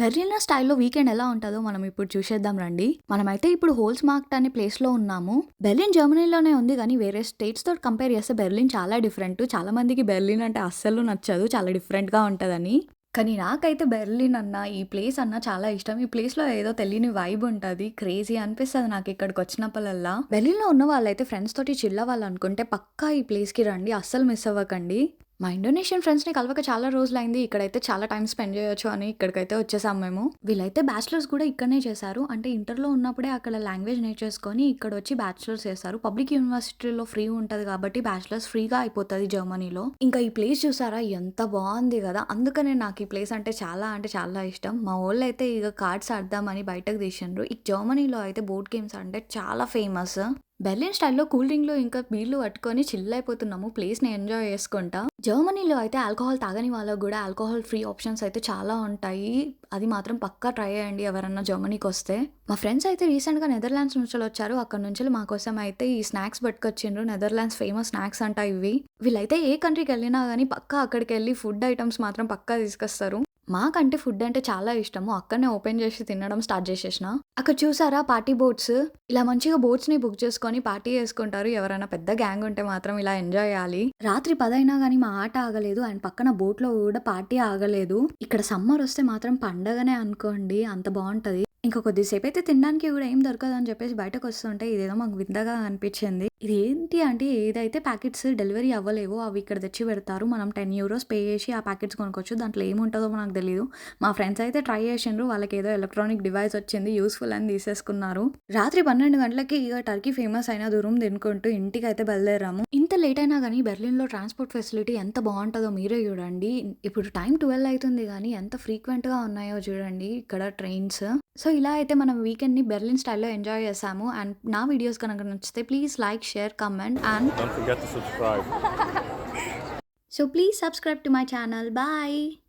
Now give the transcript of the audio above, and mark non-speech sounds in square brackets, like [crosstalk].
Berlin స్టైల్లో weekend ఎలా ఉంటుందో మనం ఇప్పుడు చూసేద్దాం రండి. మనమైతే ఇప్పుడు హోల్స్ మార్క్ట్ అనే ప్లేస్లో ఉన్నాము. బెర్లిన్ జర్మనీలోనే ఉంది కానీ వేరే స్టేట్స్ తోటి కంపేర్ చేస్తే బెర్లిన్ చాలా డిఫరెంట్. చాలా మందికి బెర్లిన్ అంటే అస్సలు నచ్చదు చాలా డిఫరెంట్గా ఉంటుందని. కానీ నాకైతే బెర్లిన్ అన్న ఈ ప్లేస్ అన్న చాలా ఇష్టం. ఈ ప్లేస్లో ఏదో తెలియని వైబ్ ఉంటుంది క్రేజీ అనిపిస్తుంది నాకు ఇక్కడికి వచ్చినప్పుడల్లా. బెర్లిన్లో ఉన్న వాళ్ళైతే ఫ్రెండ్స్ తోటి చిల్లవాలనుకుంటే పక్కా ఈ ప్లేస్కి రండి అస్సలు మిస్ అవ్వకండి. మా ఇండోనేషియన్ ఫ్రెండ్స్ని కలవక చాలా రోజులైంది. ఇక్కడైతే చాలా టైం స్పెండ్ చేయొచ్చు అని ఇక్కడికైతే వచ్చేసాం మేము. వీళ్ళైతే బ్యాచిలర్స్ కూడా ఇక్కడనే చేశారు. అంటే ఇంటర్లో ఉన్నప్పుడే అక్కడ లాంగ్వేజ్ నేర్చేసుకొని ఇక్కడ వచ్చి బ్యాచిలర్స్ చేస్తారు పబ్లిక్ యూనివర్సిటీలో ఫ్రీ ఉంటుంది కాబట్టి బ్యాచిలర్స్ ఫ్రీగా అయిపోతుంది జర్మనీలో. ఇంకా ఈ ప్లేస్ చూసారా? ఎంత బాగుంది కదా! అందుకనే నాకు ఈ ప్లేస్ అంటే చాలా అంటే చాలా ఇష్టం. మా వాళ్ళు అయితే ఇక కార్డ్స్ ఆడదామని బయటకు తీసిండ్రు. ఈ జర్మనీలో అయితే బోర్డ్ గేమ్స్ అంటే చాలా ఫేమస్. బెర్లిన్ స్టైల్లో కూల్ డ్రింక్లు ఇంకా బీర్లు పట్టుకొని చిల్ అయిపోతున్నాము. ప్లేస్ని ఎంజాయ్ చేసుకుంటా. జర్మనీలో అయితే ఆల్కహాల్ తాగని వాళ్ళకు కూడా ఆల్కహాల్ ఫ్రీ ఆప్షన్స్ అయితే చాలా ఉంటాయి. అది మాత్రం పక్కా ట్రై చేయండి ఎవరన్నా జర్మనీకి వస్తే. మా ఫ్రెండ్స్ అయితే రీసెంట్గా నెదర్లాండ్స్ నుంచి వచ్చారు. అక్కడ నుంచి మా కోసం అయితే ఈ స్నాక్స్ పట్టుకొచ్చిండ్రు. నెదర్లాండ్స్ ఫేమస్ స్నాక్స్ అంట ఇవి. వీళ్ళైతే ఏ కంట్రీకి వెళ్ళినా కానీ పక్కా అక్కడికి వెళ్ళి ఫుడ్ ఐటమ్స్ మాత్రం పక్కా తీసుకొస్తారు. మాకంటే ఫుడ్ అంటే చాలా ఇష్టము. అక్కడనే ఓపెన్ చేసి తినడం స్టార్ట్ చేసేసిన. అక్కడ చూసారా పార్టీ బోట్స్? ఇలా మంచిగా బోట్స్ని బుక్ చేసుకొని పార్టీ చేసుకుంటారు. ఎవరైనా పెద్ద గ్యాంగ్ ఉంటే మాత్రం ఇలా ఎంజాయ్ చేయాలి. రాత్రి పదైనా కానీ మా ఆట ఆగలేదు. అండ్ పక్కన బోట్లో కూడా పార్టీ ఆగలేదు. ఇక్కడ సమ్మర్ వస్తే మాత్రం పండగనే అనుకోండి. అంత బాగుంటది. ఇంకా కొద్దిసేపు అయితే తినడానికి కూడా ఏం దొరకదు అని చెప్పేసి బయటకు వస్తుంటే ఇదేదో మాకు వింతగా అనిపించింది. ఇది ఏంటి అంటే ఏదైతే ప్యాకెట్స్ డెలివరీ అవ్వలేవో అవి ఇక్కడ తెచ్చి పెడతారు. మనం టెన్ యూరోస్ పే చేసి ఆ ప్యాకెట్స్ కొనుక్కోవచ్చు. దాంట్లో ఏముంటుందో మనకు తెలియదు మా ఫ్రెండ్స్ అయితే ట్రై చేసిండ్రు. వాళ్ళకి ఏదో ఎలక్ట్రానిక్ డివైస్ వచ్చింది. యూస్ఫుల్ అని తీసేసుకున్నారు. రాత్రి పన్నెండు గంటలకి ఇక టర్కీ ఫేమస్ అయిన దూరం తినుకుంటూ ఇంటికి అయితే బయలుదేరాము. ఇంత లేట్ అయినా కానీ బెర్లిన్లో ట్రాన్స్పోర్ట్ ఫెసిలిటీ ఎంత బాగుంటుందో మీరే చూడండి. ఇప్పుడు టైం ట్వెల్వ్ అవుతుంది కానీ ఎంత ఫ్రీక్వెంట్గా ఉన్నాయో చూడండి ఇక్కడ ట్రైన్స్. సో ఇలా అయితే మనం వీకెండ్ని బెర్లిన్ స్టైల్లో ఎంజాయ్ చేసాము. అండ్ నా వీడియోస్ కనుక నచ్చితే please like share, comment, and don't forget to subscribe. [laughs] so please subscribe to my channel. Bye.